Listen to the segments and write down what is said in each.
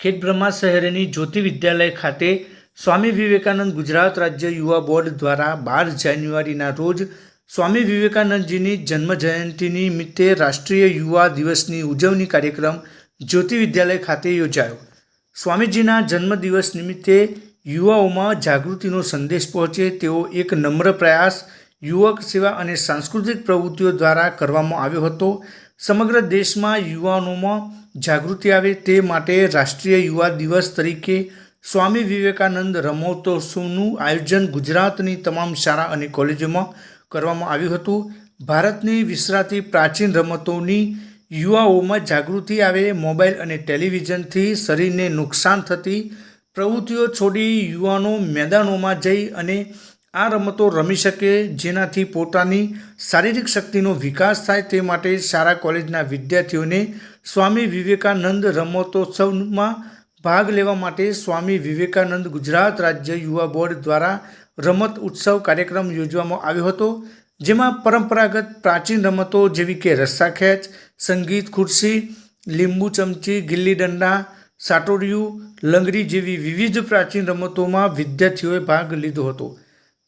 ખેડબ્રહ્મા શહેરની જ્યોતિ વિદ્યાલય ખાતે સ્વામી વિવેકાનંદ ગુજરાત રાજ્ય યુવા બોર્ડ દ્વારા બાર જાન્યુઆરીના રોજ સ્વામી વિવેકાનંદજીની જન્મજયંતિ નિમિત્તે રાષ્ટ્રીય યુવા દિવસની ઉજવણી કાર્યક્રમ જ્યોતિ વિદ્યાલય ખાતે યોજાયો. સ્વામીજીના જન્મદિવસ નિમિત્તે યુવાઓમાં જાગૃતિનો સંદેશ પહોંચે તેવો એક નમ્ર પ્રયાસ યુવક સેવા અને સાંસ્કૃતિક પ્રવૃત્તિઓ દ્વારા કરવામાં આવ્યો હતો. સમગ્ર દેશમાં યુવાનોમાં જાગૃતિ આવે તે માટે રાષ્ટ્રીય યુવા દિવસ તરીકે સ્વામી વિવેકાનંદ રમોત્સવનું આયોજન ગુજરાતની તમામ શાળા અને કોલેજોમાં કરવામાં આવ્યું હતું. ભારતની વિસરાતી પ્રાચીન રમતોની યુવાઓમાં જાગૃતિ આવે, મોબાઈલ અને ટેલિવિઝનથી શરીરને નુકસાન થતી પ્રવૃત્તિઓ છોડી યુવાનો મેદાનોમાં જઈ અને આ રમતો રમી શકે, જેનાથી પોતાની શારીરિક શક્તિનો વિકાસ થાય તે માટે શાળા કોલેજના વિદ્યાર્થીઓને સ્વામી વિવેકાનંદ રમતોત્સવમાં ભાગ લેવા માટે સ્વામી વિવેકાનંદ ગુજરાત રાજ્ય યુવા બોર્ડ દ્વારા રમત ઉત્સવ કાર્યક્રમ યોજવામાં આવ્યો હતો, જેમાં પરંપરાગત પ્રાચીન રમતો જેવી કે રસ્સાખેંચ, સંગીત ખુરશી, લીંબુ ચમચી, ગિલ્લી દંડા સાટોડિયું લંગડી જેવી વિવિધ પ્રાચીન રમતોમાં વિદ્યાર્થીઓએ ભાગ લીધો હતો.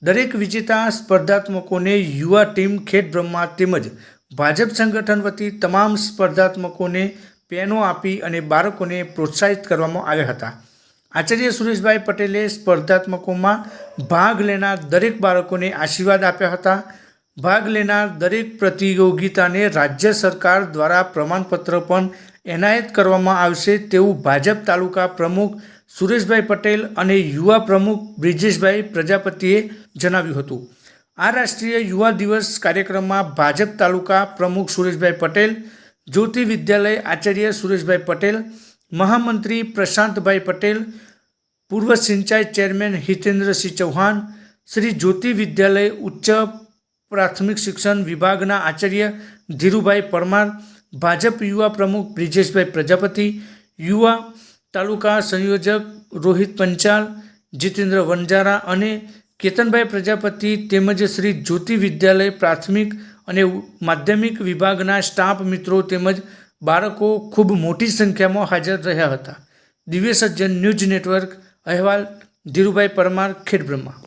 દરેક વિજેતા સ્પર્ધાત્મકોને યુવા ટીમ, ખેડ બ્રહ્મા તેમજ ભાજપ સંગઠન વતી તમામ સ્પર્ધાત્મકોને પેનો આપી અને બાળકોને પ્રોત્સાહિત કરવામાં આવ્યા હતા. આચાર્ય સુરેશભાઈ પટેલે સ્પર્ધાત્મકોમાં ભાગ લેનાર દરેક બાળકોને આશીર્વાદ આપ્યા હતા. ભાગ લેનાર દરેક પ્રતિયોગિતાને રાજ્ય સરકાર દ્વારા પ્રમાણપત્ર પણ એનાયત કરવામાં આવશે તેવું ભાજપ તાલુકા પ્રમુખ સુરેશભાઈ પટેલ અને યુવા પ્રમુખ બ્રિજેશભાઈ પ્રજાપતિએ જણાવ્યું હતું. આ રાષ્ટ્રીય યુવા દિવસ કાર્યક્રમમાં ભાજપ તાલુકા પ્રમુખ સુરેશભાઈ પટેલ, જ્યોતિ વિદ્યાલય આચાર્ય સુરેશભાઈ પટેલ, મહામંત્રી પ્રશાંતભાઈ પટેલ, પૂર્વ સિંચાઈ ચેરમેન હિતેન્દ્રસિંહ ચૌહાણ, શ્રી જ્યોતિ વિદ્યાલય ઉચ્ચ પ્રાથમિક શિક્ષણ વિભાગના આચાર્ય ધીરુભાઈ પરમાર, ભાજપ યુવા પ્રમુખ બ્રિજેશભાઈ પ્રજાપતિ, યુવા તાલુકા સંયોજક રોહિત પંચાલ, જીતેન્દ્ર વંજારા અને કેતનભાઈ પ્રજાપતિ તેમજ શ્રી જ્યોતિ વિદ્યાલય પ્રાથમિક અને માધ્યમિક વિભાગના સ્ટાફ મિત્રો તેમજ બાળકો ખૂબ મોટી સંખ્યામાં હાજર રહ્યા હતા. દિવ્ય સજ્જન ન્યૂઝ નેટવર્ક, અહેવાલ ધીરુભાઈ પરમાર, ખેડબ્રહ્મા.